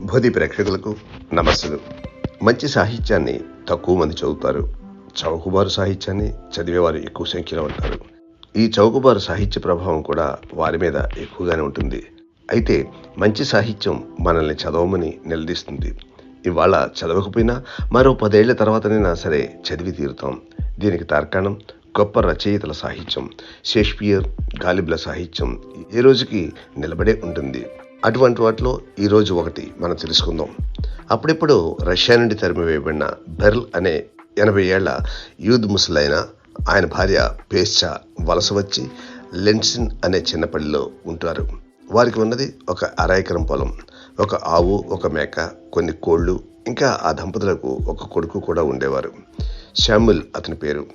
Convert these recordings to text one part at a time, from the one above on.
బోధి ప్రేక్షకులకు నమస్సులు. మంచి సాహిత్యాన్ని తక్కువ మంది చదువుతారు. చౌకబారు సాహిత్యాన్ని చదివేవారు ఎక్కువ సంఖ్యలో ఉంటారు. ఈ చౌకబారు సాహిత్య ప్రభావం కూడా వారి మీద ఎక్కువగానే ఉంటుంది. అయితే మంచి సాహిత్యం మనల్ని చదవమని నిలదీస్తుంది. ఇవాళ చదవకపోయినా మరో పదేళ్ళ తర్వాతనైనా సరే చదివి తీరుతాం. దీనికి తార్కాణం గొప్ప రచయితల సాహిత్యం షేక్స్పియర్ గాలిబ్ల సాహిత్యం ఏ రోజుకి నిలబడే ఉంటుంది. అటువంటి వాటిలో ఈరోజు ఒకటి మనం తెలుసుకుందాం. అప్పుడెప్పుడు రష్యా నుండి తరిమివేయబడిన బెర్ల్ అనే ఎనభై ఏళ్ళ యూద్ ముసలైన ఆయన భార్య పేస్చా వలస వచ్చి లెన్సిన్ అనే చిన్నపల్లిలో ఉంటారు. వారికి ఉన్నది ఒక అర ఎకరం పొలం. ఒక ఆవు ఒక మేక కొన్ని కోళ్ళు ఇంకా ఆ దంపతులకు ఒక కొడుకు కూడా ఉండేవారు. శామ్యుల్ అతని పేరు.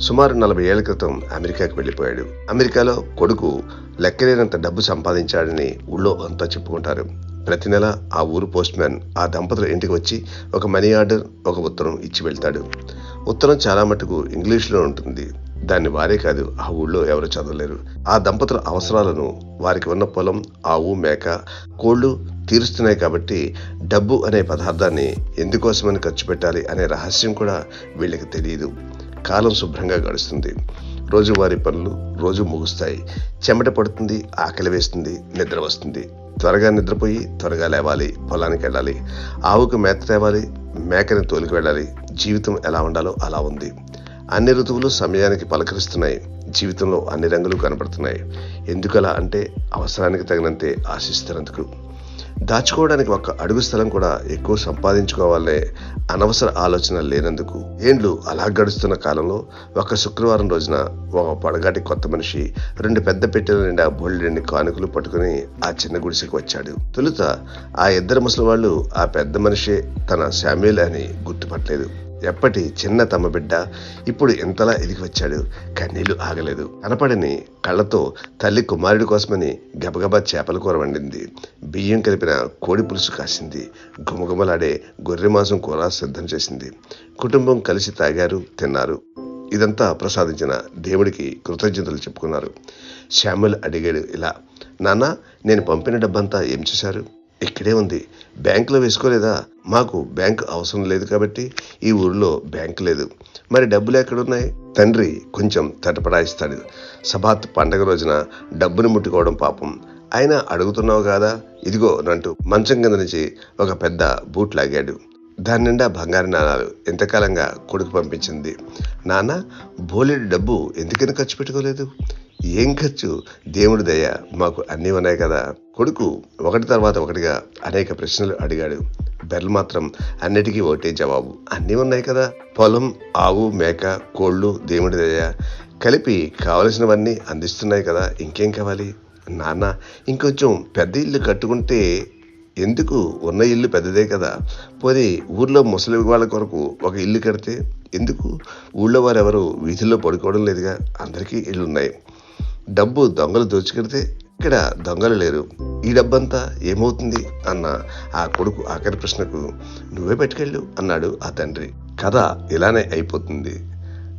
సుమారు నలభై ఏళ్ళ క్రితం అమెరికాకు వెళ్ళిపోయాడు. అమెరికాలో కొడుకు లెక్కలేనంత డబ్బు సంపాదించాడని ఊళ్ళో అంతా చెప్పుకుంటారు. ప్రతి నెల ఆ ఊరు పోస్ట్ మ్యాన్ ఆ దంపతుల ఇంటికి వచ్చి ఒక మనీ ఆర్డర్ ఒక ఉత్తరం ఇచ్చి వెళ్తాడు. ఉత్తరం చాలా మటుకు ఇంగ్లీష్లో ఉంటుంది. దాన్ని వారే కాదు ఆ ఊళ్ళో ఎవరు చదవలేరు. ఆ దంపతుల అవసరాలను వారికి ఉన్న పొలం ఆవు మేక కోళ్ళు తీరుస్తున్నాయి కాబట్టి డబ్బు అనే పదార్థాన్ని ఎందుకోసమని ఖర్చు పెట్టాలి అనే రహస్యం కూడా వీళ్ళకి తెలియదు. కాలం శుభ్రంగా గడుస్తుంది. రోజువారీ పనులు రోజు ముగుస్తాయి. చెమట పడుతుంది ఆకలి వేస్తుంది నిద్ర వస్తుంది. త్వరగా నిద్రపోయి త్వరగా లేవాలి పొలానికి వెళ్ళాలి. ఆవుకు మేత తేవాలి మేకని తోలికి వెళ్ళాలి. జీవితం ఎలా ఉండాలో అలా ఉంది. అన్ని ఋతువులు సమయానికి పలకరిస్తున్నాయి. జీవితంలో అన్ని రంగులు కనబడుతున్నాయి ఎందుకలా అంటే అవసరానికి తగినంతే ఆశిస్తున్నందుకు. దాచుకోవడానికి ఒక్క అడుగు స్థలం కూడా ఎక్కువ సంపాదించుకోవాలనే అనవసర ఆలోచన లేనందుకు ఏండ్లు అలా గడుస్తున్న కాలంలో ఒక శుక్రవారం రోజున ఒక పడగాటి కొత్త మనిషి రెండు పెద్ద పెట్టెల నిండా బోళ్ళెండి కానుకలు పట్టుకుని ఆ చిన్న గుడిసెకు వచ్చాడు. తొలుత ఆ ఇద్దరు ముసలి వాళ్ళు ఆ పెద్ద మనిషే తన శామ్యుల్ అని గుర్తుపట్టలేదు. ఎప్పటి చిన్న తమ బిడ్డ ఇప్పుడు ఎంతలా ఎదిగి వచ్చాడు కన్నీళ్ళు ఆగలేదు. కనపడని కళ్ళతో తల్లి కుమారుడి కోసమని గబగబా చేపల కూర వండింది. బియ్యం కలిపిన కోడి పులుసు కాసింది. గుమగుమలాడే గొర్రె మాంసం కూర సిద్ధం చేసింది. కుటుంబం కలిసి తాగారు తిన్నారు. ఇదంతా ప్రసాదించిన దేవుడికి కృతజ్ఞతలు చెప్పుకున్నారు. శ్యామల్ అడిగాడు ఇలా నాన్న నేను పంపిన డబ్బంతా ఏం చేశారు? ఇక్కడే ఉంది. బ్యాంకులో వేసుకోలేదా? మాకు బ్యాంకు అవసరం లేదు కాబట్టి ఈ ఊరిలో బ్యాంకు లేదు. మరి డబ్బులు ఎక్కడున్నాయి? తండ్రి కొంచెం తటపడాయిస్తాడు సబాత్ పండగ రోజున డబ్బును ముట్టుకోవడం పాపం. అయినా అడుగుతున్నావు కాదా? ఇదిగో నంటూ మంచం కింద నుంచి ఒక పెద్ద బూట్ లాగాడు. దాని నిండా బంగారు నాణాలు ఎంతకాలంగా కొడుకు పంపించింది? నాన్న బోలెడు డబ్బు ఎందుకని ఖర్చు పెట్టుకోలేదు? ఏం ఖర్చు? దేవుడి దయ మాకు అన్నీ ఉన్నాయి కదా. కొడుకు ఒకటి తర్వాత ఒకటిగా అనేక ప్రశ్నలు అడిగాడు. బెర్ల్ మాత్రం అన్నిటికీ ఒకటే జవాబు. అన్నీ ఉన్నాయి కదా. పొలం ఆవు మేక కోళ్ళు దేవుడి దయ. కలిపి కావలసినవన్నీ అందిస్తున్నాయి కదా. ఇంకేం కావాలి? నాన్న ఇంకొంచెం పెద్ద ఇల్లు కట్టుకుంటే ఎందుకు? ఉన్న ఇల్లు పెద్దదే కదా. పోనీ ఊర్లో ముసలి వాళ్ళ కొరకు ఒక ఇల్లు కడితే ఎందుకు? ఊళ్ళో వారెవరు వీధుల్లో పడుకోవడం లేదుగా. అందరికీ ఇల్లు ఉన్నాయి డబ్బు దొంగలు దోచుకెడితే ఇక్కడ దొంగలు లేరు. ఈ డబ్బంతా ఏమవుతుంది? అన్న ఆ కొడుకు ఆఖరి ప్రశ్నకు నువ్వే పెట్టుకెళ్ళు అన్నాడు ఆ తండ్రి. కథ ఇలానే అయిపోతుంది.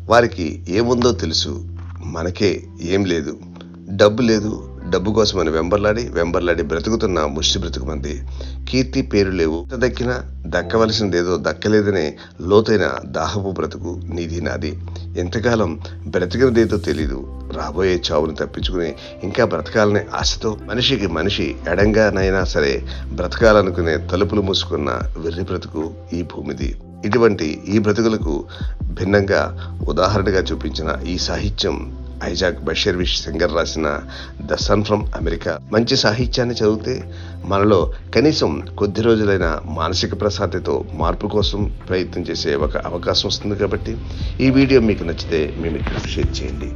వారికి ఏముందో తెలుసు. మనకే ఏం లేదు. డబ్బు లేదు. డబ్బు కోసమని వెంబర్లాడి వెంబర్లాడి బ్రతుకుతున్న ముష్టి బ్రతుకుమంది కీర్తి పేరు లేవు. దక్కినా దక్కవలసిందేదో దక్కలేదనే లోతైన దాహపు బ్రతుకు నీది నాది. ఎంతకాలం బ్రతికినదేదో తెలీదు. రాబోయే చావును తప్పించుకుని ఇంకా బ్రతకాలనే ఆశతో మనిషికి మనిషి ఎడంగానైనా సరే బ్రతకాలనుకునే తలుపులు మూసుకున్న వెర్రి బ్రతుకు ఈ భూమిది. ఇటువంటి ఈ బ్రతుకులకు భిన్నంగా ఉదాహరణగా చూపించిన ఈ సాహిత్యం ఐజాక్ బషీర్ విష్ సింగర్ రాసిన ద సన్ ఫ్రమ్ అమెరికా. మంచి సాహిత్యాన్ని చదివితే మనలో కనీసం కొద్ది రోజులైన మానసిక ప్రశాంతితో మార్పు కోసం ప్రయత్నం చేసే ఒక అవకాశం వస్తుంది కాబట్టి ఈ వీడియో మీకు నచ్చితే మీ మిత్రులకు షేర్ చేయండి.